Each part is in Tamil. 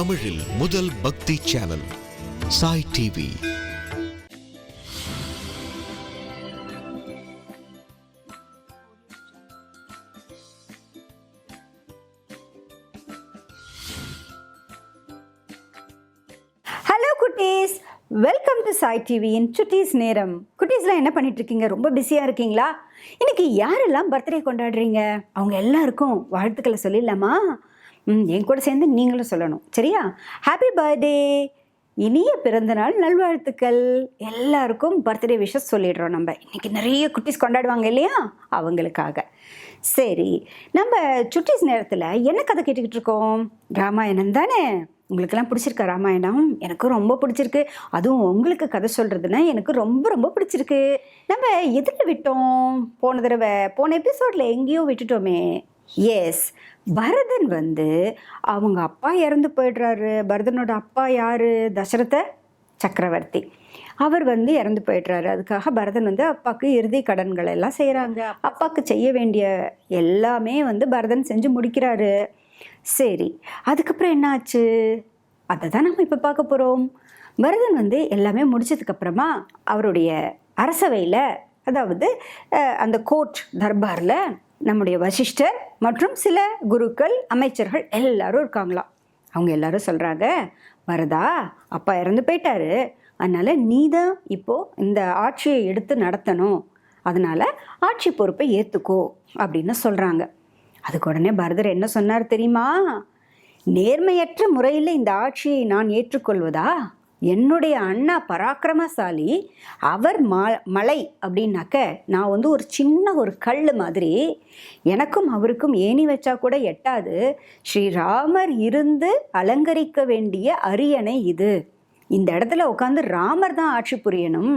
தமிழில் முதல் பக்தி சேனல் சாய் டிவி. ஹலோ குட்டீஸ். வெல்கம் டு சாய் டிவியின் சுட்டீஸ் நேரம். குட்டீஸ்லாம் என்ன பண்ணிட்டு இருக்கீங்க ரொம்ப பிஸியாக இருக்கீங்களா? இன்னைக்கு யாரெல்லாம் பர்த்டே கொண்டாடுறீங்க? அவங்க எல்லாருக்கும் வாழ்த்துக்களை சொல்லிடலாமா? என் கூட சேர்ந்து நீங்களும் சொல்லணும். சரியா? ஹாப்பி பர்த்டே இனிய பிறந்தநாள் நல்வாழ்த்துக்கள். எல்லாருக்கும் பர்த்டே விஷஸ் சொல்லிடுறோம் நம்ம. இன்னைக்கு நிறைய குட்டீஸ் கொண்டாடுவாங்க இல்லையா? அவங்களுக்காக. சரி நம்ம சுட்டீஸ் நேரத்தில் என்ன கதை கேட்டுக்கிட்டு இருக்கோம்? ராமாயணம் தானே? உங்களுக்கெல்லாம் பிடிச்சிருக்கா ராமாயணம்? எனக்கு ரொம்ப பிடிச்சிருக்கு. அதுவும் உங்களுக்கு கதை சொல்கிறதுனா எனக்கு ரொம்ப ரொம்ப பிடிச்சிருக்கு. நம்ம எதில் விட்டோம் போன தடவை. போன எபிசோடில் எங்கேயோ விட்டுட்டோமே. எஸ் பரதன் வந்து அவங்க அப்பா இறந்து போயிடுறாரு. பரதனோட அப்பா யார்? தசரத சக்கரவர்த்தி. அவர் வந்து இறந்து போயிடுறாரு. அதுக்காக பரதன் வந்து அப்பாவுக்கு இறுதி கடன்கள் எல்லாம் செய்கிறாங்க அப்பாவுக்கு செய்ய வேண்டிய எல்லாமே வந்து பரதன் செஞ்சு முடிக்கிறாரு. சரி அதுக்கப்புறம் என்ன ஆச்சு அதை தான் நம்ம இப்போ பார்க்க போகிறோம் பரதன் வந்து எல்லாமே முடிச்சதுக்கப்புறமா அவருடைய அரசவையில் அதாவது அந்த கோர்ட் தர்பாரில் நம்முடைய வசிஷ்டர் மற்றும் சில குருக்கள் அமைச்சர்கள் எல்லாரும் இருக்காங்களாம். அவங்க எல்லாரும் சொல்கிறாங்க வரதா அப்பா இறந்து போயிட்டாரு. அதனால் நீ தான் இப்போது இந்த ஆட்சியை எடுத்து நடத்தணும். அதனால் ஆட்சி பொறுப்பை ஏற்றுக்கோ அப்படின்னு சொல்கிறாங்க அதுக்கு உடனே பரதர் என்ன சொன்னார் தெரியுமா? நேர்மையற்ற முறையில் இந்த ஆட்சியை நான் ஏற்றுக்கொள்வதா? என்னுடைய அண்ணா பராக்கிரமசாலி அவர் ம மலை அப்படின்னாக்க நான் வந்து ஒரு சின்ன ஒரு கல் மாதிரி எனக்கும் அவருக்கும் ஏணி வச்சா கூட எட்டாது. ஸ்ரீராமர் இருந்து அலங்கரிக்க வேண்டிய அரியணை இது. இந்த இடத்துல உட்காந்து ராமர் தான் ஆட்சி புரியணும்.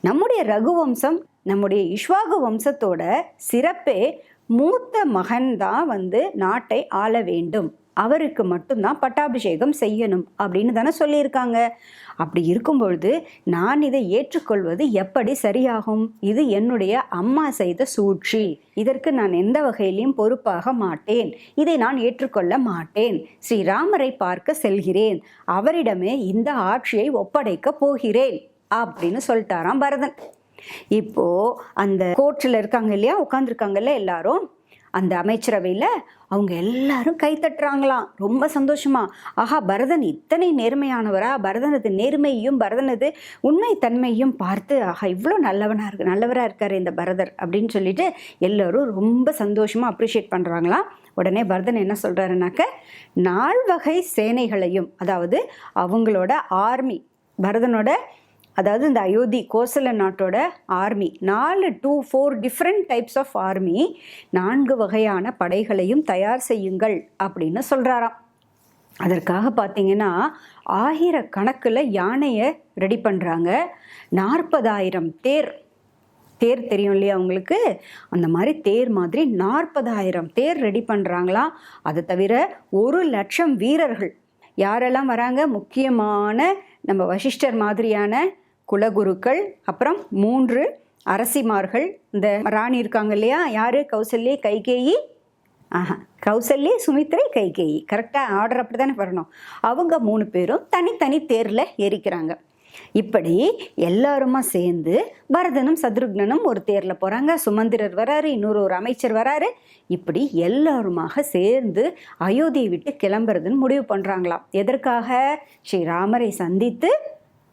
நம்முடைய ரகுவம்சம் நம்முடைய இஷ்வாகு வம்சத்தோட சிறப்பே மூத்த மகன் தான் வந்து நாட்டை ஆள வேண்டும். அவருக்கு மட்டும்தான் பட்டாபிஷேகம் செய்யணும் அப்படின்னு தானே சொல்லியிருக்காங்க. அப்படி இருக்கும் பொழுது நான் இதை ஏற்றுக்கொள்வது எப்படி சரியாகும்? இது என்னுடைய அம்மா செய்த சூழ்ச்சி. இதற்கு நான் எந்த வகையிலையும் பொறுப்பாக மாட்டேன். இதை நான் ஏற்றுக்கொள்ள மாட்டேன். ஸ்ரீராமரை பார்க்க செல்கிறேன். அவரிடமே இந்த ஆட்சியை ஒப்படைக்க போகிறேன் அப்படின்னு சொல்லிட்டாராம் பரதன். இப்போ அந்த கோர்ட்டில் இருக்காங்க இல்லையா? உட்காந்துருக்காங்கல்ல எல்லாரும்? அந்த அமைச்சரவையில் அவங்க எல்லாரும் கை தட்டுறாங்களாம். ரொம்ப சந்தோஷமா. ஆஹா பரதன் இத்தனை நேர்மையானவரா? பரதனது நேர்மையையும் பரதனது உண்மை தன்மையும் பார்த்து ஆஹா இவ்வளோ நல்லவனாக இருக்கு நல்லவராக இருக்கார் இந்த பரதர் அப்படின்னு சொல்லிட்டு எல்லோரும் ரொம்ப சந்தோஷமாக அப்ரிஷியேட் பண்ணுறாங்களாம் உடனே பரதன் என்ன சொல்கிறாருனாக்க நால்வகை சேனைகளையும் அதாவது அவங்களோட ஆர்மி பரதனோட அதாவது இந்த அயோத்தி கோசல நாட்டோட ஆர்மி நாலு two four different types of army நான்கு வகையான படைகளையும் தயார் செய்யுங்கள் அப்படின்னு சொல்கிறாராம் அதற்காக பார்த்தீங்கன்னா ஆயிரக்கணக்கில் யானையை ரெடி பண்ணுறாங்க நாற்பதாயிரம் தேர். தேர் தெரியும் இல்லையா உங்களுக்கு? அந்த மாதிரி தேர் மாதிரி நாற்பதாயிரம் தேர் ரெடி பண்ணுறாங்களாம் அதை தவிர ஒரு லட்சம் வீரர்கள். யாரெல்லாம் வராங்க? முக்கியமான நம்ம வசிஷ்டர் மாதிரியான குலகுருக்கள் அப்புறம் மூன்று அரசிமார்கள். இந்த ராணி இருக்காங்க இல்லையா? யார்? கௌசல்யே கைகேயி? ஆஹா கௌசல்யே சுமித்ரை கைகேயி. கரெக்டாக ஆர்டர் அப்படி தானே வரணும். அவங்க மூணு பேரும் தனித்தனி தேரில் ஏறிக்கிறாங்க. இப்படி எல்லாருமா சேர்ந்து பரதனும் சத்ருக்னனும் ஒரு தேரில் போகிறாங்க சுமந்திரர் வராரு இன்னொரு ஒரு அமைச்சர் வராரு. இப்படி எல்லாருமாக சேர்ந்து அயோத்தியை விட்டு கிளம்புறதுன்னு முடிவு பண்ணுறாங்களாம் எதற்காக? ஸ்ரீராமரை சந்தித்து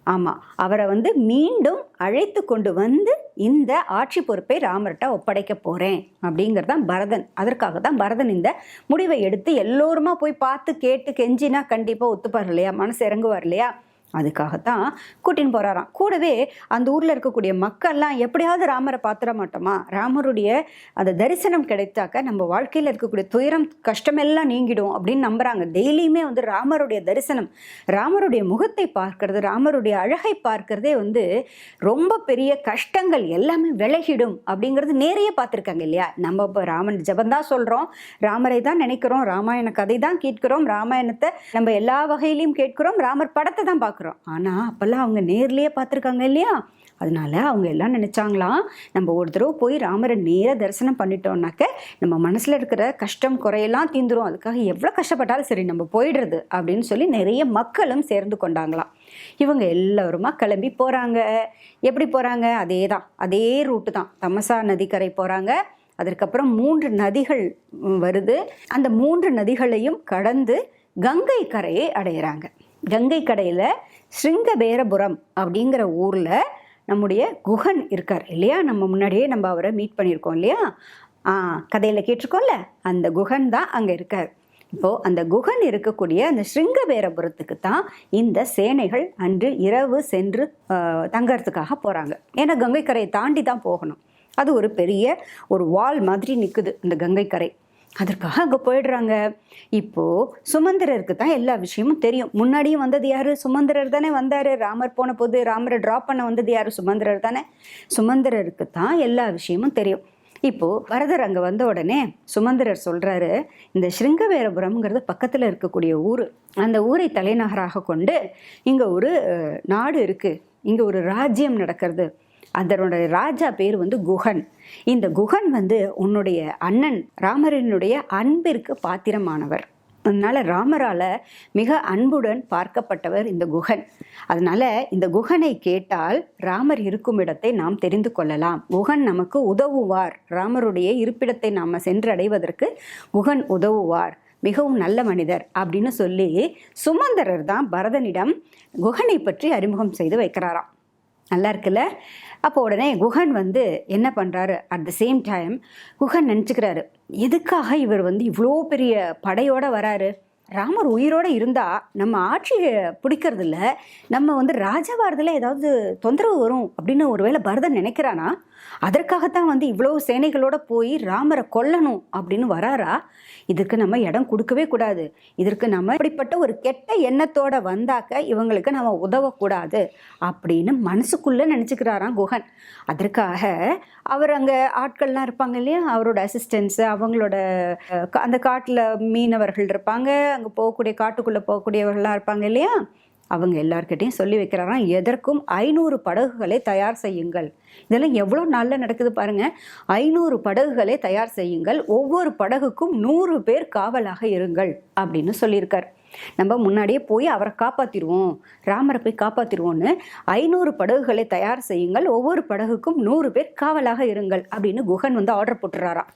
ஆமாம் அவரை வந்து மீண்டும் அழைத்து கொண்டு வந்து இந்த ஆட்சி பொறுப்பை ராமர்கிட்ட ஒப்படைக்க போகிறேன் அப்படிங்கிறது தான் பரதன். அதற்காக தான் பரதன் இந்த முடிவை எடுத்து எல்லோருமா போய் பார்த்து கேட்டு கெஞ்சினா கண்டிப்பாக ஒத்துப்பார் இல்லையா? மனசு இறங்குவார் இல்லையா? அதுக்காகத்தான் கூட்டின்னு போகிறாராம் கூடவே அந்த ஊரில் இருக்கக்கூடிய மக்கள்லாம் எப்படியாவது ராமரை பார்த்துட மாட்டோமா? ராமருடைய அந்த தரிசனம் கிடைத்தாக்க நம்ம வாழ்க்கையில் இருக்கக்கூடிய துயரம் கஷ்டமெல்லாம் நீங்கிடும் அப்படின்னு நம்புகிறாங்க டெய்லியுமே வந்து ராமருடைய தரிசனம் ராமருடைய முகத்தை பார்க்கறது ராமருடைய அழகை பார்க்கறதே வந்து ரொம்ப பெரிய கஷ்டங்கள் எல்லாமே விலகிடும் அப்படிங்கிறது நேரையே பார்த்துருக்காங்க இல்லையா? நம்ம இப்போ ராமன் ஜபந்தான் சொல்கிறோம் ராமரை தான் நினைக்கிறோம். ராமாயண கதை தான் கேட்கிறோம். ராமாயணத்தை நம்ம எல்லா வகையிலையும் கேட்கிறோம். ராமர் படத்தை தான் பார்க்குறோம். ஆனால் அப்போல்லாம் அவங்க நேர்லேயே பார்த்துருக்காங்க இல்லையா? அதனால அவங்க எல்லாம் நினச்சாங்களாம் நம்ம ஒரு தடவை போய் ராமரை நேர தரிசனம் பண்ணிட்டோம்னாக்க நம்ம மனசில் இருக்கிற கஷ்டம் குறையெல்லாம் தீந்துரும். அதுக்காக எவ்வளோ கஷ்டப்பட்டாலும் சரி நம்ம போயிடுறது அப்படின்னு சொல்லி நிறைய மக்களும் சேர்ந்து கொண்டாங்களாம். இவங்க எல்லோருமா கிளம்பி போகிறாங்க எப்படி போகிறாங்க அதே தான் அதே ரூட்டு தான். தமசா நதிக்கரை போகிறாங்க அதற்கப்புறம் மூன்று நதிகள் வருது. அந்த மூன்று நதிகளையும் கடந்து கங்கை கரையை அடையிறாங்க. கங்கை கடையில் ஸ்ருங்கபேரபுரம் அப்படிங்கிற ஊரில் நம்முடைய குகன் இருக்கார் இல்லையா? நம்ம முன்னாடியே நம்ம அவரை மீட் பண்ணியிருக்கோம் இல்லையா? ஆ கதையில் கேட்டிருக்கோம்ல? அந்த குகன் தான் அங்கே இருக்கார். இப்போது அந்த குகன் இருக்கக்கூடிய அந்த ஸ்ருங்கபேரபுரத்துக்கு தான் இந்த சேனைகள் அன்று இரவு சென்று தங்கறதுக்காக போகிறாங்க ஏன்னா கங்கை கரையை தாண்டி தான் போகணும். அது ஒரு பெரிய ஒரு வால் மாதிரி நிற்குது இந்த கங்கை கரை. அதற்காக அங்கே போயிடுறாங்க. இப்போது சுமந்திரருக்கு தான் எல்லா விஷயமும் தெரியும். முன்னாடியும் வந்தது யார்? சுமந்திரர் தானே வந்தார். ராமர் போன போது ராமரை ட்ராப் பண்ண வந்தது யார்? சுமந்திரர் தானே. சுமந்திரருக்கு தான் எல்லா விஷயமும் தெரியும். இப்போது வரதர் அங்கே வந்த உடனே சுமந்திரர் சொல்கிறாரு இந்த ஸ்ருங்கவேரபுரம்ங்கிறது பக்கத்தில் இருக்கக்கூடிய ஊர். அந்த ஊரை தலைநகராக கொண்டு இங்கே ஒரு நாடு இருக்குது இங்கே ஒரு ராஜ்யம் நடக்கிறது. அதனுடைய ராஜா பேர் வந்து குகன். இந்த குகன் வந்து உன்னுடைய அண்ணன் ராமரினுடைய அன்பிற்கு பாத்திரமானவர். அதனால் ராமரால் மிக அன்புடன் பார்க்கப்பட்டவர் இந்த குகன். அதனால் இந்த குகனை கேட்டால் ராமர் இருக்கும் இடத்தை நாம் தெரிந்து கொள்ளலாம். குகன் நமக்கு உதவுவார். ராமருடைய இருப்பிடத்தை நாம் சென்றடைவதற்கு குகன் உதவுவார். மிகவும் நல்ல மனிதர் அப்படின்னு சொல்லி சுமந்தரர் தான் பரதனிடம் குகனை பற்றி அறிமுகம் செய்து வைக்கிறாராம். நல்லா இருக்குல்ல அப்போ உடனே குஹன் வந்து என்ன பண்ணுறாரு at the same time Guhan நினச்சிக்கிறாரு எதுக்காக இவர் வந்து இவ்வளோ பெரிய படையோடு வராரு? ராமர் உயிரோட இருந்தால் நம்ம ஆட்சியை பிடிக்கிறது நம்ம வந்து ராஜாவாரத்தில் ஏதாவது தொந்தரவு வரும் அப்படின்னு ஒருவேளை பரதன் நினைக்கிறானா? அதற்காகத்தான் வந்து இவ்வளோ சேனைகளோட போய் ராமரை கொல்லணும் அப்படின்னு வராரா? இதுக்கு நம்ம இடம் கொடுக்கவே கூடாது. இதற்கு நம்ம இப்படிப்பட்ட ஒரு கெட்ட எண்ணத்தோட வந்தாக்க இவங்களுக்கு நம்ம உதவக்கூடாது அப்படின்னு மனசுக்குள்ள நினச்சிக்கிறாராம் குகன். அதற்காக அவர் அங்கே ஆட்கள்லாம் இருப்பாங்க இல்லையா? அவரோட அசிஸ்டன்ஸு அவங்களோட அந்த காட்டில் மீனவர்கள் இருப்பாங்க. அங்கே போகக்கூடிய காட்டுக்குள்ளே போகக்கூடியவர்கள்லாம் இருப்பாங்க இல்லையா? அவங்க எல்லார்கிட்டையும் சொல்லி வைக்கிறாராம் எதற்கும் ஐநூறு படகுகளை தயார் செய்யுங்கள். இதெல்லாம் எவ்வளோ நாளில் நடக்குது பாருங்க. ஐநூறு படகுகளை தயார் செய்யுங்கள். ஒவ்வொரு படகுக்கும் நூறு பேர் காவலாக இருங்கள் அப்படின்னு சொல்லியிருக்கார். நம்ம முன்னாடியே போய் அவரை காப்பாற்றிடுவோம் ராமரை போய் காப்பாற்றிடுவோன்னு ஐநூறு படகுகளை தயார் செய்யுங்கள். ஒவ்வொரு படகுக்கும் நூறு பேர் காவலாக இருங்கள் அப்படின்னு குகன் வந்து ஆர்டர் போட்டுறாராம்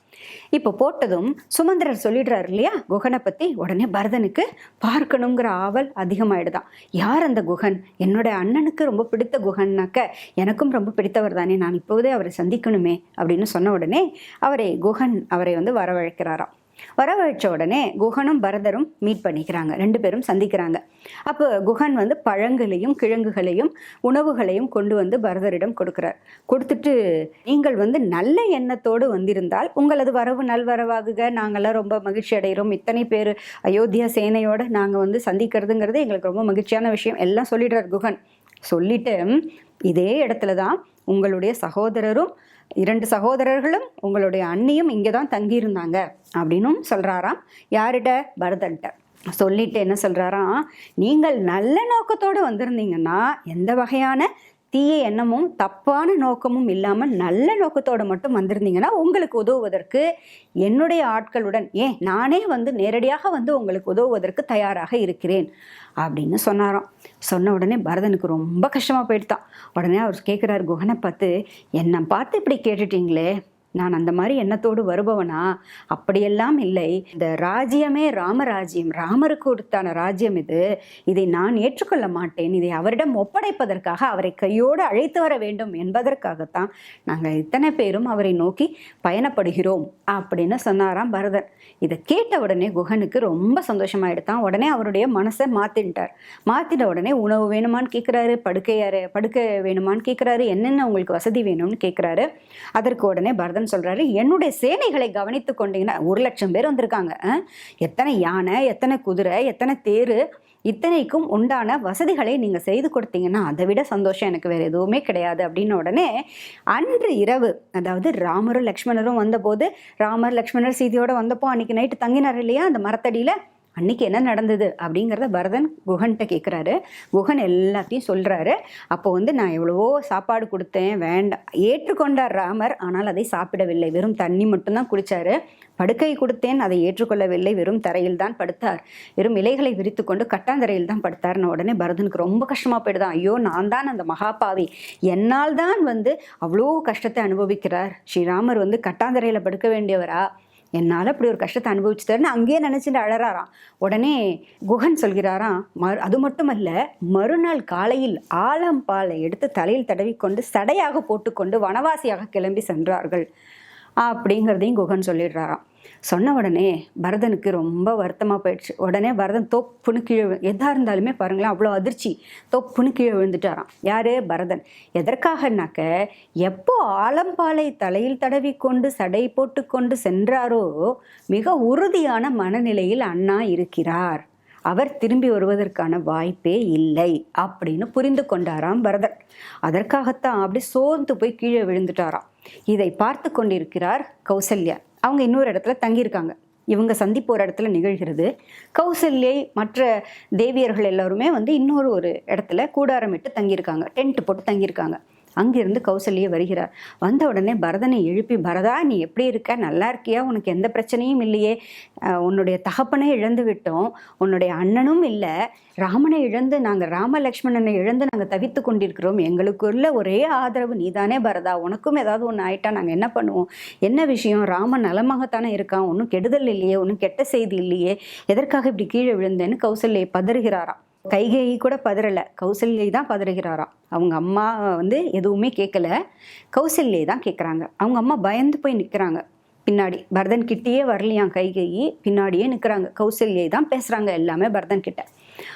இப்போ போட்டதும் சுமந்திரர் சொல்லிடுறாரு இல்லையா? குகனை பற்றி உடனே பரதனுக்கு பார்க்கணுங்கிற ஆவல் அதிகமாயிடுதான். யார் அந்த குகன்? என்னோட அண்ணனுக்கு ரொம்ப பிடித்த குகன்னாக்க எனக்கும் ரொம்ப பிடித்தவர் தானே. நான் இப்போதே அவரை சந்திக்கணுமே அப்படின்னு சொன்ன உடனே அவரை குகன் அவரை வந்து வரவழைக்கிறாராம். வரவழைச்ச உடனே குகனும் பரதரும் மீட் பண்ணிக்கிறாங்க. ரெண்டு பேரும் சந்திக்கிறாங்க. அப்போ குகன் வந்து பழங்களையும் கிழங்குகளையும் உணவுகளையும் கொண்டு வந்து பரதரிடம் கொடுக்குறார். கொடுத்துட்டு நீங்கள் வந்து நல்ல எண்ணத்தோடு வந்திருந்தால் உங்களது வரவு நல்வரவாகுக. நாங்கள்லாம் ரொம்ப மகிழ்ச்சி அடைகிறோம். இத்தனை பேர் அயோத்தியா சேனையோட நாங்கள் வந்து சந்திக்கிறதுங்கிறது எங்களுக்கு ரொம்ப மகிழ்ச்சியான விஷயம். எல்லாம் சொல்லிடுறார் குகன். சொல்லிட்டு இதே இடத்துல தான் உங்களுடைய சகோதரரும் இரண்டு சகோதரர்களும் உங்களுடைய அண்ணியும் இங்கே தான் தங்கியிருந்தாங்க அப்படின்னும் சொல்கிறாராம் யார்கிட்ட? பரதன்ட்ட சொல்லிட்டு என்ன சொல்கிறாராம் நீங்கள் நல்ல நோக்கத்தோடு வந்திருந்தீங்கன்னா எந்த வகையான தீய எண்ணமும் தப்பான நோக்கமும் இல்லாமல் நல்ல நோக்கத்தோடு மட்டும் வந்திருந்தீங்கன்னா உங்களுக்கு உதவுவதற்கு என்னுடைய ஆட்களுடன் ஏன் நானே வந்து நேரடியாக வந்து உங்களுக்கு உதவுவதற்கு தயாராக இருக்கிறேன் அப்படின்னு சொன்னாராம். சொன்ன உடனே பரதனுக்கு ரொம்ப கஷ்டமாக போயிடுதான். உடனே அவர் கேட்குறாரு குகனை பார்த்து என்னை பார்த்து இப்படி கேட்டுட்டீங்களே நான் அந்த மாதிரி எண்ணத்தோடு வருபவனா? அப்படியெல்லாம் இல்லை. இந்த ராஜ்யமே ராமராஜ்யம். ராமருக்கு கொடுத்தான ராஜ்யம் இது. இதை நான் ஏற்றுக்கொள்ள மாட்டேன். இதை அவரிடம் ஒப்படைப்பதற்காக அவரை கையோடு அழைத்து வர வேண்டும் என்பதற்காகத்தான் நாங்கள் இத்தனை பேரும் அவரை நோக்கி பயணப்படுகிறோம் அப்படின்னு சொன்னாராம் பரதன் இதை கேட்ட உடனே குகனுக்கு ரொம்ப சந்தோஷமாயிடுதான் உடனே அவருடைய மனசை மாத்தின்ட்டார். மாத்தின உடனே உணவு வேணுமான்னு கேட்குறாரு படுக்கையாரு படுக்கை வேணுமான்னு கேட்குறாரு என்னென்ன உங்களுக்கு வசதி வேணும்னு கேட்குறாரு அதற்கு உடனே பரதன் சொல்கிறாரு என்னுடைய சேனைகளை கவனித்து கொண்டீங்கன்னா ஒரு லட்சம் பேர் வந்திருக்காங்க. எத்தனை யானை எத்தனை குதிரை எத்தனை தேர் இத்தனைக்கும் உண்டான வசதிகளை நீங்கள் செய்து கொடுத்தீங்கன்னா அதை விட சந்தோஷம் எனக்கு வேறு எதுவுமே கிடையாது அப்படின்னு உடனே அன்று இரவு அதாவது ராமரும் லக்ஷ்மணரும் வந்தபோது ராமர் லக்ஷ்மணர் சீதையோடு வந்தப்போ அன்னைக்கு நைட்டு தங்கினார் இல்லையா? அந்த மரத்தடியில் அன்னைக்கு என்ன நடந்தது அப்படிங்கிறத பரதன் குகன்கிட்ட கேட்குறாரு குகன் எல்லாத்தையும் சொல்கிறாரு அப்போ வந்து நான் எவ்வளவோ சாப்பாடு கொடுத்தேன் வேண்டாம். ஏற்றுக்கொண்டார் ராமர் ஆனால் அதை சாப்பிடவில்லை. வெறும் தண்ணி மட்டும்தான் குடிச்சாரு. படுக்கை கொடுத்தேன் அதை ஏற்றுக்கொள்ளவில்லை. வெறும் தரையில் தான் படுத்தார். வெறும் இலைகளை விரித்து கொண்டு கட்டாந்தரையில் தான் படுத்தார்னு உடனே பரதனுக்கு ரொம்ப கஷ்டமாக போயிடுதான். ஐயோ நான் தான் அந்த மகாபாவி. என்னால் தான் வந்து அவ்வளோ கஷ்டத்தை அனுபவிக்கிறார். ஸ்ரீராமர் வந்து கட்டாந்தரையில் படுக்க வேண்டியவரா? என்னால் அப்படி ஒரு கஷ்டத்தை அனுபவிச்சுட்டாருன்னு அங்கேயே நினச்சிட்டு அழறாராம். உடனே குகன் சொல்கிறாராம் மறு அது மட்டுமல்ல மறுநாள் காலையில் ஆலம்பாலை எடுத்து தலையில் தடவிக்கொண்டு சடையாக போட்டுக்கொண்டு வனவாசியாக கிளம்பி சென்றார்கள். அப்படிங்கிறதையும் குகன் சொல்லிடுறாராம். சொன்ன உடனே பரதனுக்கு ரொம்ப வருத்தமாக போயிடுச்சு. உடனே பரதன் தொப்புன்னு கீழே விழு- இருந்தாலுமே பாருங்களேன் அவ்வளோ அதிர்ச்சி. தொப்புன்னு கீழே விழுந்துட்டாராம். யார்? பரதன். எதற்காகனாக்க எப்போ ஆலம்பாலை தலையில் தடவி கொண்டு சடை போட்டுக்கொண்டு சென்றாரோ மிக உறுதியான மனநிலையில் அண்ணா இருக்கிறார். அவர் திரும்பி வருவதற்கான வாய்ப்பே இல்லை அப்படின்னு புரிந்து கொண்டாராம் பரதன். அதற்காகத்தான் அப்படி சோர்ந்து போய் கீழே விழுந்துட்டாராம். இதை பார்த்து கொண்டிருக்கிறார் கௌசல்யா. அவங்க இன்னொரு இடத்துல தங்கியிருக்காங்க. இவங்க சந்திப்பு ஒரு இடத்துல நிகழ்கிறது. கௌசல்யை மற்ற தேவியர்கள் எல்லாருமே வந்து இன்னொரு ஒரு இடத்துல கூடாரமிட்டு தங்கியிருக்காங்க. டென்ட் போட்டு தங்கியிருக்காங்க. அங்கிருந்து கௌசல்யே வருகிறார். வந்த உடனே பரதனை எழுப்பி பரதா நீ எப்படி இருக்க? நல்லா இருக்கியா? உனக்கு எந்த பிரச்சனையும் இல்லையே. உன்னுடைய தகப்பனை இழந்து விட்டோம். உன்னுடைய அண்ணனும் இல்லை. ராமனை இழந்து நாங்கள் ராம லக்ஷ்மணனை இழந்து நாங்கள் தவித்து கொண்டிருக்கிறோம். எங்களுக்குள்ள ஒரே ஆதரவு நீதானே பரதா. உனக்கும் ஏதாவது ஒன்று ஆயிட்டா நாங்கள் என்ன பண்ணுவோம்? என்ன விஷயம்? ராமன் நலமாகத்தானே இருக்கான். ஒன்றும் கெடுதல் இல்லையே. ஒன்றும் கெட்ட செய்தி இல்லையே. எதற்காக இப்படி கீழே விழுந்தேன்னு கௌசல்யை பதறுகிறாராம். கைகேயி கூட பதறலை. கௌசல்யை தான் பதறுகிறாராம். அவங்க அம்மா வந்து எதுவுமே கேட்கல கௌசல்யை தான் கேட்குறாங்க அவங்க அம்மா பயந்து போய் நிற்கிறாங்க பின்னாடி பரதன் கிட்டேயே வரலையாம் கைகேயி. பின்னாடியே நிற்கிறாங்க கௌசல்யை தான் பேசுகிறாங்க எல்லாமே பரதன் கிட்ட.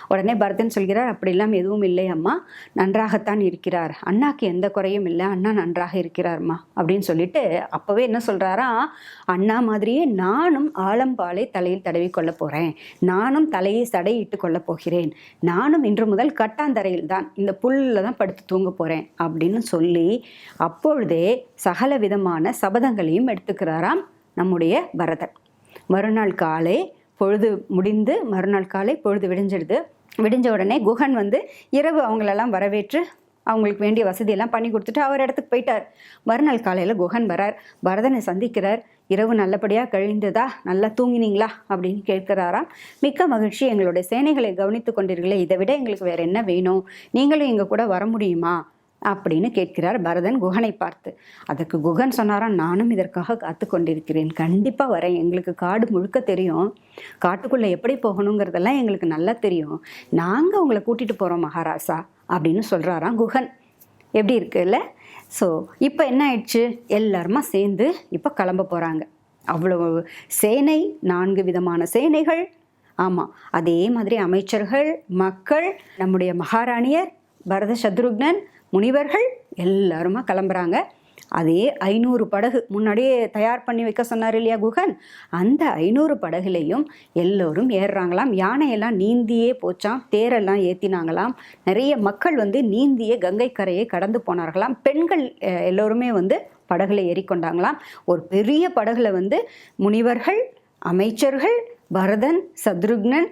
உடனே பரதன் சொல்கிறார் அப்படிலாம் எதுவும் இல்லை அம்மா. நன்றாகத்தான் இருக்கிறார். அண்ணாக்கு எந்த குறையும் இல்லை. அண்ணா நன்றாக இருக்கிறார்மா? அப்படின்னு சொல்லிட்டு அப்போவே என்ன சொல்கிறாரா அண்ணா மாதிரியே நானும் ஆலம்பாலை தலையில் தடவி கொள்ள போகிறேன் நானும் தலையை சடையிட்டு கொள்ள போகிறேன். நானும் இன்று முதல் கட்டாந்தரையில் தான் இந்த புல்லில் தான் படுத்து தூங்க போகிறேன் அப்படின்னு சொல்லி அப்பொழுதே சகல விதமான சபதங்களையும் எடுத்துக்கிறாராம் நம்முடைய பரதன். மறுநாள் காலை பொழுது முடிந்து மறுநாள் காலை பொழுது விடிஞ்சிடுது. விடிஞ்ச உடனே குஹன் வந்து இரவு அவங்களெல்லாம் வரவேற்று அவங்களுக்கு வேண்டிய வசதியெல்லாம் பண்ணி கொடுத்துட்டு அவர் இடத்துக்கு போயிட்டார். மறுநாள் காலையில் குஹன் வரார். பரதனை சந்திக்கிறார். இரவு நல்லபடியாக கழிந்ததா? நல்லா தூங்கினீங்களா? அப்படின்னு கேட்கிறாராம். மிக்க மகிழ்ச்சி. எங்களுடைய சேனைகளை கவனித்து கொண்டீர்களே. இதை விட எங்களுக்கு வேறு என்ன வேணும்? நீங்களும் எங்கள் கூட வர முடியுமா? அப்படின்னு கேட்கிறார் பரதன் குகனை பார்த்து. அதுக்கு குகன் சொன்னாராம் நானும் இதற்காக காத்து கொண்டிருக்கிறேன் கண்டிப்பாக வரேன். எங்களுக்கு காடு முழுக்க தெரியும். காட்டுக்குள்ளே எப்படி போகணுங்கிறதெல்லாம் எங்களுக்கு நல்லா தெரியும். நாங்கள் உங்களை கூட்டிகிட்டு போகிறோம் மகாராசா அப்படின்னு சொல்கிறாராம் குகன். எப்படி இருக்குல்ல? ஸோ இப்போ என்ன ஆயிடுச்சு? எல்லாருமா சேர்ந்து இப்போ கிளம்ப போகிறாங்க அவ்வளோ சேனை நான்கு விதமான சேனைகள். ஆமாம் அதே மாதிரி அமைச்சர்கள் மக்கள் நம்முடைய மகாராணியர் பரத சத்ருக்னன் முனிவர்கள் எல்லாருமா கிளம்புறாங்க. அதே ஐநூறு படகு முன்னாடியே தயார் பண்ணி வைக்க சொன்னார் இல்லையா குகன்? அந்த ஐநூறு படகுலையும் எல்லோரும் ஏறுறாங்களாம். யானையெல்லாம் நீந்தியே போச்சாம். தேரெல்லாம் ஏற்றினாங்களாம் நிறைய மக்கள் வந்து நீந்தியே கங்கை கரையை கடந்து போனார்களாம். பெண்கள் எல்லோருமே வந்து படகுல ஏறிக்கொண்டாங்களாம். ஒரு பெரிய படகுல வந்து முனிவர்கள் அமைச்சர்கள் பரதன் சத்ருக்னன்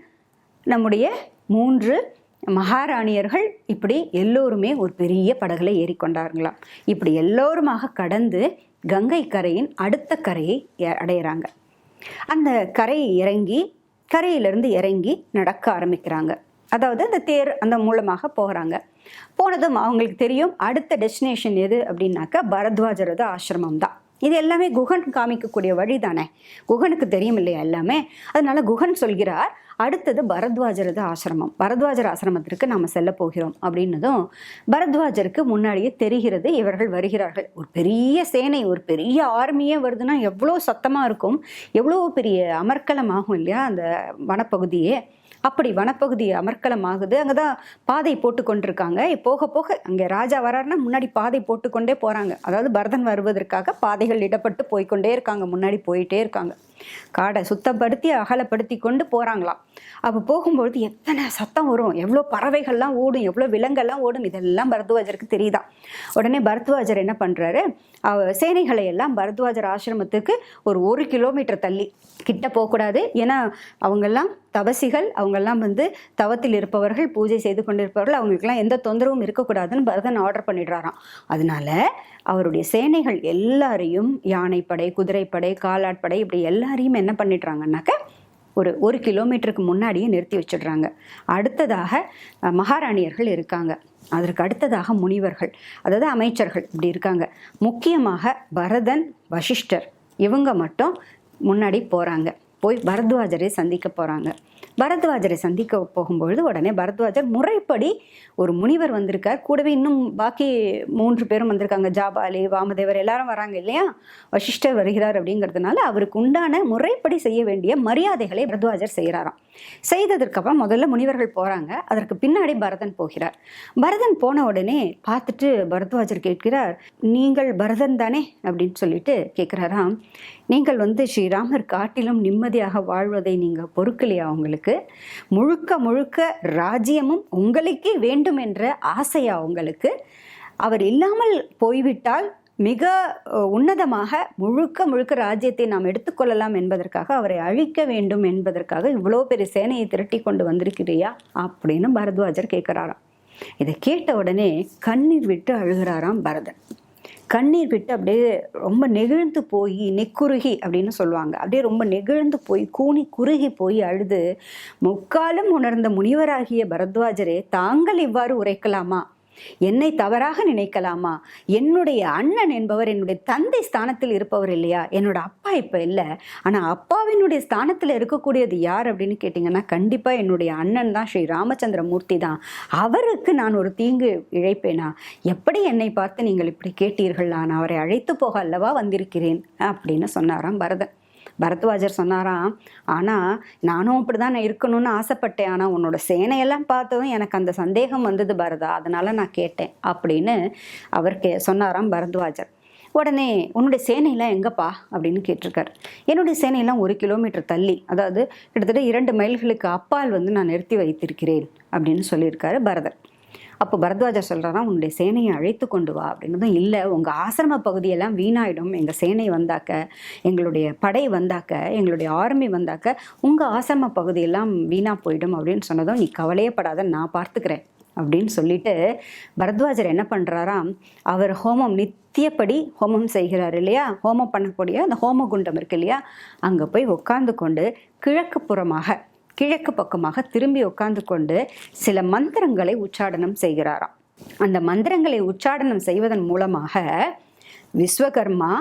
நம்முடைய மூன்று மகாராணியர்கள் இப்படி எல்லோருமே ஒரு பெரிய படகுல ஏறிக்கொண்டார்களாம். இப்படி எல்லோருமாக கடந்து கங்கை கரையின் அடுத்த கரையை அடையிறாங்க. அந்த கரையை இறங்கி கரையிலிருந்து இறங்கி நடக்க ஆரம்பிக்கிறாங்க. அதாவது அந்த தேர் அந்த மூலமாக போகிறாங்க போனதும் அவங்களுக்கு தெரியும் அடுத்த டெஸ்டினேஷன் எது அப்படின்னாக்கா பரத்வாஜரது ஆசிரமம் தான் இது எல்லாமே குகன் காமிக்கக்கூடிய வழி தானே? குகனுக்கு தெரியும் இல்லையா எல்லாமே? அதனால குகன் சொல்கிறார் அடுத்தது பரத்வாஜரது ஆசிரமம். பரத்வாஜர் ஆசிரமத்திற்கு நாம் செல்ல போகிறோம் அப்படின்னதும் பரத்வாஜருக்கு முன்னாடியே தெரிகிறது இவர்கள் வருகிறார்கள். ஒரு பெரிய சேனை ஒரு பெரிய ஆர்மியே வருதுன்னா எவ்வளோ சத்தமாக இருக்கும்? எவ்வளோ பெரிய அமர்க்கலம் ஆகும் இல்லையா அந்த வனப்பகுதியே? அப்படி வனப்பகுதி அமர்க்கலமாகுது அங்கே தான் பாதை போட்டு கொண்டிருக்காங்க. போக போக அங்கே ராஜா வராருன்னா முன்னாடி பாதை போட்டுக்கொண்டே போகிறாங்க அதாவது பரதன் வருவதற்காக பாதைகள் இடப்பட்டு போய்க்கொண்டே இருக்காங்க. முன்னாடி போயிட்டே இருக்காங்க. காடை சுத்தப்படுத்தி அகலப்படுத்தி கொண்டு போகிறாங்களாம் அப்போ போகும்பொழுது எத்தனை சத்தம் வரும்? எவ்வளோ பறவைகள்லாம் ஓடும்? எவ்வளோ விலங்கெல்லாம் ஓடும்? இதெல்லாம் பரத்வாஜருக்கு தெரியுதான் உடனே பரத்வாஜர் என்ன பண்ணுறாரு சேனைகளை எல்லாம் பரத்வாஜர் ஆசிரமத்துக்கு ஒரு ஒரு கிலோமீட்டர் தள்ளி. கிட்ட போகக்கூடாது. ஏன்னா அவங்கெல்லாம் தபசிகள். அவங்கெல்லாம் வந்து தவத்தில் இருப்பவர்கள் பூஜை செய்து கொண்டிருப்பவர்கள். அவங்களுக்கெல்லாம் எந்த தொந்தரவும் இருக்கக்கூடாதுன்னு பரதன் ஆர்டர் பண்ணிடுறாராம். அதனால அவருடைய சேனைகள் எல்லாரையும் யானைப்படை குதிரைப்படை காலாட்படை இப்படி எல்லாரையும் என்ன பண்ணிடுறாங்கன்னாக்க ஒரு ஒரு கிலோமீட்டருக்கு முன்னாடியே நிறுத்தி வச்சிடுறாங்க. அடுத்ததாக மகாராணியர்கள் இருக்காங்க. அதற்கு அடுத்ததாக முனிவர்கள் அதாவது அமைச்சர்கள் இப்படி இருக்காங்க. முக்கியமாக பரதன் வசிஷ்டர் இவங்க மட்டும் முன்னாடி போகிறாங்க போய் பரத்வாஜரை சந்திக்க போகிறாங்க பரத்வாஜரை சந்திக்க போகும்பொழுது உடனே பரத்வாஜர் முறைப்படி ஒரு முனிவர் வந்திருக்கார். கூடவே இன்னும் பாக்கி மூன்று பேரும் வந்திருக்காங்க. ஜாபாலி வாமதேவர் எல்லாரும் வராங்க இல்லையா? வசிஷ்டர் வருகிறார் அப்படிங்கிறதுனால அவருக்கு உண்டான முறைப்படி செய்ய வேண்டிய மரியாதைகளை பரத்வாஜர் செய்கிறாராம். செய்ததற்கப்புறம் முதல்ல முனிவர்கள் போகிறாங்க அதற்கு பின்னாடி பரதன் போகிறார். பரதன் போன உடனே பார்த்துட்டு பரத்வாஜர் கேட்கிறார் நீங்கள் பரதன் தானே? அப்படின்னு சொல்லிட்டு கேட்குறாராம். நீங்கள் வந்து ஸ்ரீராமர் காட்டிலும் நிம்மதியாக வாழ்வதை நீங்கள் பொறுக்கலையா உங்களுக்கு? முழுக்க முழுக்க ராஜ்யமும் உங்களுக்கே வேண்டும் என்ற ஆசையா உங்களுக்கு. அவர் இல்லாமல் போய்விட்டால் மிக உன்னதமாக முழுக்க முழுக்க ராஜ்யத்தை நாம் எடுத்துக்கொள்ளலாம் என்பதற்காக அவரை அழிக்க வேண்டும் என்பதற்காக இவ்வளோ பெரிய சேனையை திரட்டி கொண்டு வந்திருக்கிறியா? அப்படின்னு பரத்வாஜர் கேட்குறாராம். இதை கேட்ட உடனே கண்ணீர் விட்டு அழுகிறாராம் பரதன். கண்ணீர் விட்டு அப்படியே ரொம்ப நெகிழ்ந்து போய் நெக்குருகி அப்படின்னு சொல்லுவாங்க. அப்படியே ரொம்ப நெகிழ்ந்து போய் கூனி குறுகி போய் அழுது முக்காலும் உணர்ந்த முனிவராகிய பரத்வாஜரே தாங்கள் இவ்வாறு உரைக்கலாமா? என்னை தவறாக நினைக்கலாமா? என்னுடைய அண்ணன் என்பவர் என்னுடைய தந்தை ஸ்தானத்தில் இருப்பவர் இல்லையா? என்னோட அப்பா இப்போ இல்லை. ஆனால் அப்பாவினுடைய ஸ்தானத்தில் இருக்கக்கூடியது யார் அப்படின்னு கேட்டிங்கன்னா கண்டிப்பாக என்னுடைய அண்ணன் தான் ஸ்ரீ ராமச்சந்திர மூர்த்தி தான். அவருக்கு நான் ஒரு தீங்கு இழைப்பேனா? எப்படி என்னை பார்த்து நீங்கள் இப்படி கேட்டீர்கள்? நான் அவரை அழைத்து போக அல்லவா வந்திருக்கிறேன்? அப்படின்னு சொன்னாராம் பரதன். பரத்வாஜர் சொன்னாராம் ஆனால் நானும் அப்படி தான் நான் இருக்கணும்னு ஆசைப்பட்டேன். ஆனால் உன்னோட சேனையெல்லாம் பார்த்ததும் எனக்கு அந்த சந்தேகம் வந்தது பரதா. அதனால் நான் கேட்டேன் அப்படின்னு அவர் கே சொன்னாராம் பரத்வாஜர். உடனே உன்னுடைய சேனையெல்லாம் எங்கப்பா? அப்படின்னு கேட்டிருக்காரு. என்னுடைய சேனையெல்லாம் ஒரு கிலோமீட்டர் தள்ளி அதாவது கிட்டத்தட்ட இரண்டு மைல்களுக்கு அப்பால் வந்து நான் நிறுத்தி வைத்திருக்கிறேன் அப்படின்னு சொல்லியிருக்காரு பரதர். அப்போ பரத்வாஜர் சொல்கிறாராம் உன்னுடைய சேனையை அழைத்து கொண்டு வா அப்படின்னதும் இல்லை உங்கள் ஆசிரம பகுதியெல்லாம் வீணாயிடும். எங்கள் சேனை வந்தாக்க எங்களுடைய படை வந்தாக்க எங்களுடைய ஆர்மி வந்தாக்க உங்கள் ஆசிரம பகுதியெல்லாம் வீணாக போயிடும் அப்படின்னு சொன்னதும் நீ கவலையப்படாத நான் பார்த்துக்கிறேன் அப்படின்னு சொல்லிட்டு பரத்வாஜர் என்ன பண்ணுறாராம் அவர் ஹோமம் நித்தியப்படி ஹோமம் செய்கிறார் இல்லையா? ஹோமம் பண்ணக்கூடிய அந்த ஹோம குண்டம் இருக்கு இல்லையா? அங்கே போய் உட்காந்து கொண்டு கிழக்கு புறமாக கிழக்கு பக்கமாக திரும்பி உட்கார்ந்து கொண்டு சில மந்திரங்களை உச்சாடனம் செய்கிறாராம். அந்த மந்திரங்களை உச்சாடனம் செய்வதன் மூலமாக விஸ்வகர்மா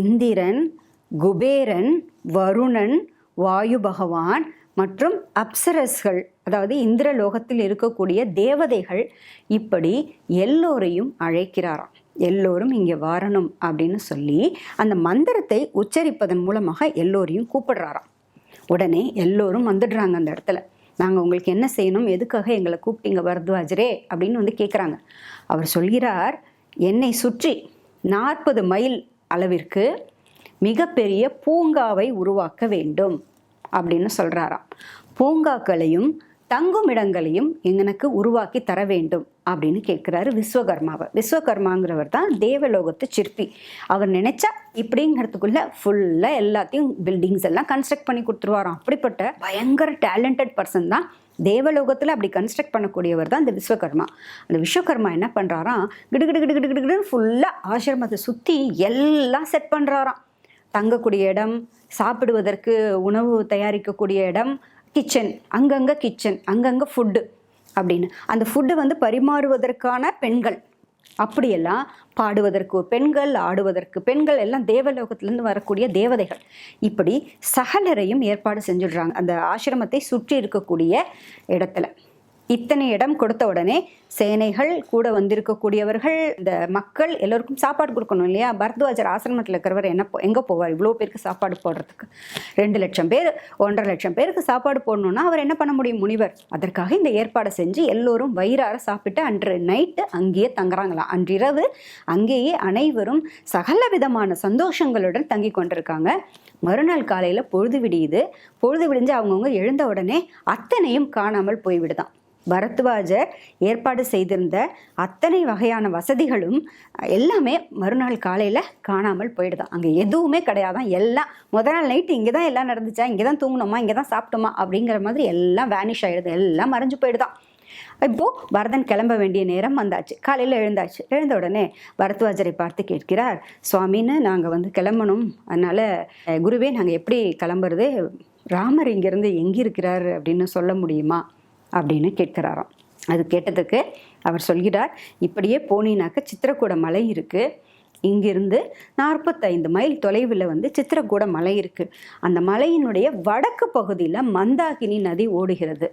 இந்திரன் குபேரன் வருணன் வாயு பகவான் மற்றும் அப்சரஸ்கள் அதாவது இந்திரலோகத்தில் இருக்கக்கூடிய தேவதைகள் இப்படி எல்லோரையும் அழைக்கிறாராம். எல்லோரும் இங்கே வரணும் அப்படின்னு சொல்லி அந்த மந்திரத்தை உச்சரிப்பதன் மூலமாக எல்லோரையும் கூப்பிடுறாராம். உடனே எல்லோரும் வந்துடுறாங்க அந்த இடத்துல. நாங்கள் உங்களுக்கு என்ன செய்யணும்? எதுக்காக எங்களை கூப்பிட்டீங்க பரத்வாஜரே அப்படின்னு வந்து கேட்குறாங்க அவர் சொல்கிறார் என்னை சுற்றி நாற்பது மைல் அளவிற்கு மிகப்பெரிய பூங்காவை உருவாக்க வேண்டும் அப்படின்னு சொல்கிறாராம் பூங்காக்களையும் தங்குமிடங்களையும் எனக்கு உருவாக்கி தர வேண்டும். அப்படின்னு கேட்குறாரு விஸ்வகர்மாவை. விஸ்வகர்மாங்கிறவர் தான் தேவலோகத்து சிற்பி. அவர் நினைச்சா இப்படிங்கிறதுக்குள்ள ஃபுல்லாக எல்லாத்தையும் பில்டிங்ஸ் எல்லாம் கன்ஸ்ட்ரக்ட் பண்ணி கொடுத்துருவாராம். அப்படிப்பட்ட பயங்கர டேலண்டட் பர்சன் தான் தேவலோகத்தில் அப்படி கன்ஸ்ட்ரக்ட் பண்ணக்கூடியவர் தான் இந்த விஸ்வகர்மா. அந்த விஸ்வகர்மா என்ன பண்ணுறாராம் கிடு கிடு கிடு கிடு கிடுன்னு ஃபுல்லாக ஆசிரமத்தை சுற்றி எல்லாம் செட் பண்ணுறாராம் தங்கக்கூடிய இடம் சாப்பிடுவதற்கு உணவு தயாரிக்கக்கூடிய இடம் கிச்சன் அங்கங்கே கிச்சன் அங்கங்கே ஃபுட்டு அப்படின்னு. அந்த ஃபுட்டை வந்து பரிமாறுவதற்கான பெண்கள். அப்படியெல்லாம் பாடுவதற்கு பெண்கள் ஆடுவதற்கு பெண்கள் எல்லாம் தேவலோகத்திலேருந்து வரக்கூடிய தேவதைகள். இப்படி சகலரையும் ஏற்பாடு செஞ்சுடுறாங்க. அந்த ஆசிரமத்தை சுற்றி இருக்கக்கூடிய இடத்துல. இத்தனை இடம் கொடுத்த உடனே சேனைகள் கூட வந்திருக்கக்கூடியவர்கள் இந்த மக்கள் எல்லோருக்கும் சாப்பாடு கொடுக்கணும் இல்லையா? பரத்வாஜர் ஆசிரமத்தில் இருக்கிறவர் என்ன எங்கே போவார் இவ்வளோ பேருக்கு சாப்பாடு போடுறதுக்கு? ரெண்டு லட்சம் பேர் ஒன்றரை லட்சம் பேருக்கு சாப்பாடு போடணும்னா அவர் என்ன பண்ண முடியும் முனிவர்? அதற்காக இந்த ஏற்பாடை செஞ்சு எல்லோரும் வயிறார சாப்பிட்டு அன்று நைட்டு அங்கேயே தங்குறாங்களாம் அன்றிரவு அங்கேயே அனைவரும் சகல விதமான சந்தோஷங்களுடன் தங்கி கொண்டிருக்காங்க. மறுநாள் காலையில் பொழுது விடியுது. பொழுது விடிஞ்சு அவங்கவுங்க எழுந்த உடனே அத்தனையும் காணாமல் போய்விடுதான். பரத்வாஜர் ஏற்பாடு செய்திருந்த அத்தனை வகையான வசதிகளும் எல்லாமே மறுநாள் காலையில் காணாமல் போயிடுதான் அங்கே எதுவுமே கிடையாதான் எல்லாம் முத நாள் நைட்டு இங்கே தான் எல்லாம் நடந்துச்சா? இங்கே தான் தூங்கணுமா இங்கே தான் சாப்பிட்டோமா? அப்படிங்கிற மாதிரி எல்லாம் வேனிஷ் ஆகிடுது எல்லாம் மறைஞ்சு போயிடுதான் இப்போது பரதன் கிளம்ப வேண்டிய நேரம் வந்தாச்சு. காலையில் எழுந்தாச்சு. எழுந்த உடனே பரத்வாஜரை பார்த்து கேட்கிறார் சுவாமின்னு நாங்கள் வந்து கிளம்பணும். அதனால் குருவே நாங்கள் எப்படி கிளம்புறது? ராமர் இங்கேருந்து எங்கே இருக்கிறார் அப்படின்னு சொல்ல முடியுமா? அப்படின்னு கேட்கிறாராம். அது கேட்டதுக்கு அவர் சொல்கிறார் இப்படியே போனீனாக்க சித்திரக்கூட மலை இருக்குது இங்கிருந்து நாற்பத்தைந்து மைல் தொலைவில் வந்து சித்திரக்கூட மலை இருக்குது அந்த மலையினுடைய வடக்கு பகுதியில் மந்தாகினி நதி ஓடுகிறது.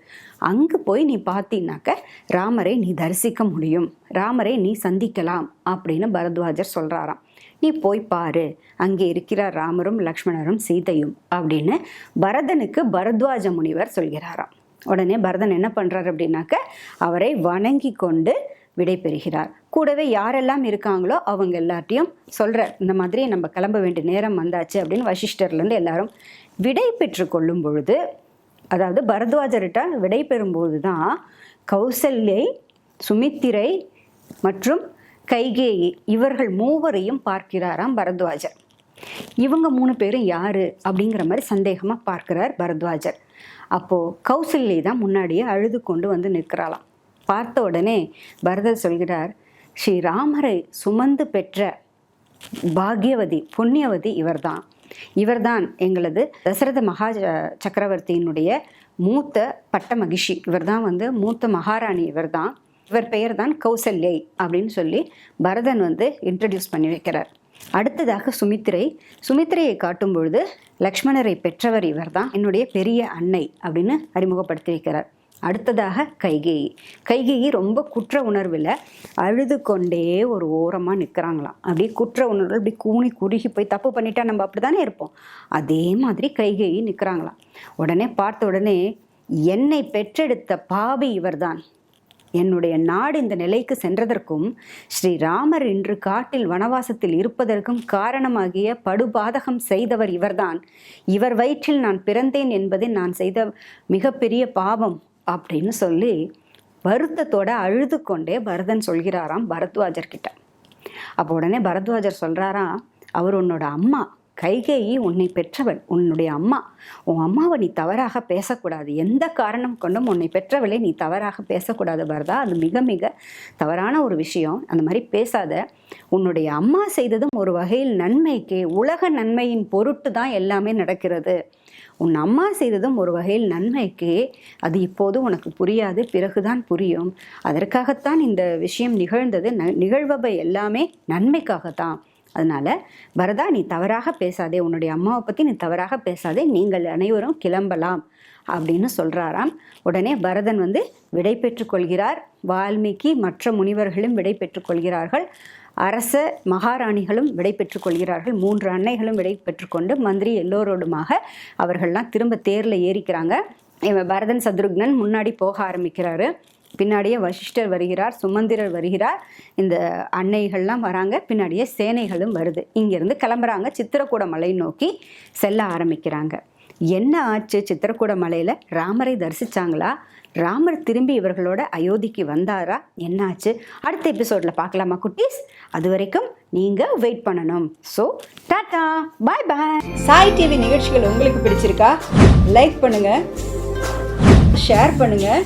அங்கு போய் நீ பார்த்தீனாக்க ராமரை நீ தரிசிக்க முடியும். ராமரை நீ சந்திக்கலாம் அப்படின்னு பரத்வாஜர் சொல்கிறாராம் நீ போய் பாரு. அங்கே இருக்கிறார் ராமரும் லக்ஷ்மணரும் சீதையும் அப்படின்னு பரதனுக்கு பரத்வாஜ முனிவர் சொல்கிறாராம். உடனே பரதன் என்ன பண்ணுறார் அப்படின்னாக்க அவரை வணங்கி கொண்டு விடை பெறுகிறார் கூடவே யாரெல்லாம் இருக்காங்களோ அவங்க எல்லார்ட்டையும் சொல்கிறார் இந்த மாதிரி நம்ம கிளம்ப வேண்டிய நேரம் வந்தாச்சு அப்படின்னு வசிஷ்டர்லேருந்து எல்லாரும் விடை பெற்று கொள்ளும் பொழுது அதாவது பரத்வாஜர்கிட்ட விடை பெறும்போது தான் கௌசல்யை சுமித்திரை மற்றும் கைகேயி இவர்கள் மூவரையும் பார்க்கிறாராம் பரத்வாஜர். இவங்க மூணு பேரும் யாரு அப்படிங்கிற மாதிரி சந்தேகமாக பார்க்கிறார் பரத்வாஜர். அப்போது கௌசல்யை தான் முன்னாடியே அழுது கொண்டு வந்து நிற்கிறாளாம். பார்த்த உடனே பரதர் சொல்கிறார் ஸ்ரீராமரை சுமந்து பெற்ற பாக்யவதி புண்ணியவதி இவர்தான். இவர்தான் எங்களது தசரத மகா சக்கரவர்த்தியினுடைய மூத்த பட்ட மகிஷி இவர்தான் வந்து மூத்த மகாராணி இவர்தான். இவர் பெயர் தான் கௌசல்யை அப்படின்னு சொல்லி பரதன் வந்து இன்ட்ரடியூஸ் பண்ணி வைக்கிறார். அடுத்ததாக சுமித்திரை சுமித்திரையை காட்டும் பொழுது லக்ஷ்மணரை பெற்றவர் இவர்தான். என்னுடைய பெரிய அன்னை அப்படின்னு அறிமுகப்படுத்தி வைக்கிறார் அடுத்ததாக கைகேயி. கைகேயி ரொம்ப குற்ற உணர்வில் அழுது கொண்டே ஒரு ஓரமாக நிற்கிறாங்களாம் அப்படியே குற்ற உணர்வு இப்படி கூனி குறுகி போய் தப்பு பண்ணிட்டா நம்ம அப்படி தானே இருப்போம்? அதே மாதிரி கைகேயி நிற்கிறாங்களாம் உடனே பார்த்த உடனே என்னை பெற்றெடுத்த பாவி இவர்தான். என்னுடைய நாடு இந்த நிலைக்கு சென்றதற்கும் ஸ்ரீராமர் இன்று காட்டில் வனவாசத்தில் இருப்பதற்கும் காரணமாகிய படுபாதகம் செய்தவர் இவர்தான். இவர் வயிற்றில் நான் பிறந்தேன் என்பது நான் செய்த மிகப்பெரிய பாவம் அப்படின்னு சொல்லி வருத்தத்தோட அழுது கொண்டே பரதன் சொல்கிறாராம் பரத்வாஜர் கிட்ட அப்போ உடனே பரத்வாஜர் சொல்கிறாராம் அவர் உன்னோட அம்மா. கைகேயி உன்னை பெற்றவள் உன்னுடைய அம்மா. உன் அம்மாவை நீ தவறாக பேசக்கூடாது. எந்த காரணம் கொண்டும் உன்னை பெற்றவளை நீ தவறாக பேசக்கூடாது பரதா. அது மிக மிக தவறான ஒரு விஷயம். அந்த மாதிரி பேசாத. உன்னுடைய அம்மா செய்ததும் ஒரு வகையில் நன்மைக்கு உலக நன்மையின் பொருட்டு தான் எல்லாமே நடக்கிறது. உன் அம்மா செய்ததும் ஒரு வகையில் நன்மைக்கு அது இப்போது உனக்கு புரியாது பிறகுதான் புரியும். அதற்காகத்தான் இந்த விஷயம் நிகழ்ந்தது. ந- நிகழ்வவை எல்லாமே நன்மைக்காகத்தான். அதனால் பரதா நீ தவறாக பேசாதே உன்னுடைய அம்மாவை பற்றி நீ தவறாக பேசாதே நீங்கள் அனைவரும் கிளம்பலாம் அப்படின்னு சொல்கிறாராம் உடனே பரதன் வந்து விடை பெற்றுக்கொள்கிறார் வால்மீகி மற்ற முனிவர்களும் விடை பெற்றுக்கொள்கிறார்கள் அரச மகாராணிகளும் விடை பெற்றுக்கொள்கிறார்கள் மூன்று அன்னைகளும் விடை பெற்றுக்கொண்டு மந்திரி எல்லோரோடுமாக அவர்கள்லாம் திரும்ப தேரில் ஏறிக்கிறாங்க. இவன் பரதன் சத்ருக்னன் முன்னாடி போக ஆரம்பிக்கிறாரு. பின்னாடியே வசிஷ்டர் வருகிறார் சுமந்திரர் வருகிறார். இந்த அன்னைகள்லாம் வராங்க பின்னாடியே சேனைகளும் வருது. இங்கேருந்து கிளம்புறாங்க சித்திரக்கூட மலை நோக்கி செல்ல ஆரம்பிக்கிறாங்க. என்ன ஆச்சு? சித்திரக்கூட மலையில் ராமரை தரிசித்தாங்களா ராமர் திரும்பி இவர்களோட அயோத்திக்கு வந்தாரா? என்னாச்சு அடுத்த எபிசோடில் பார்க்கலாமா குட்டீஸ்? அது வரைக்கும் நீங்கள் வெயிட் பண்ணணும். So tata bye bye Sai TV நிகழ்ச்சிகள் உங்களுக்கு பிடிச்சிருக்கா? லைக் பண்ணுங்கள் ஷேர் பண்ணுங்கள்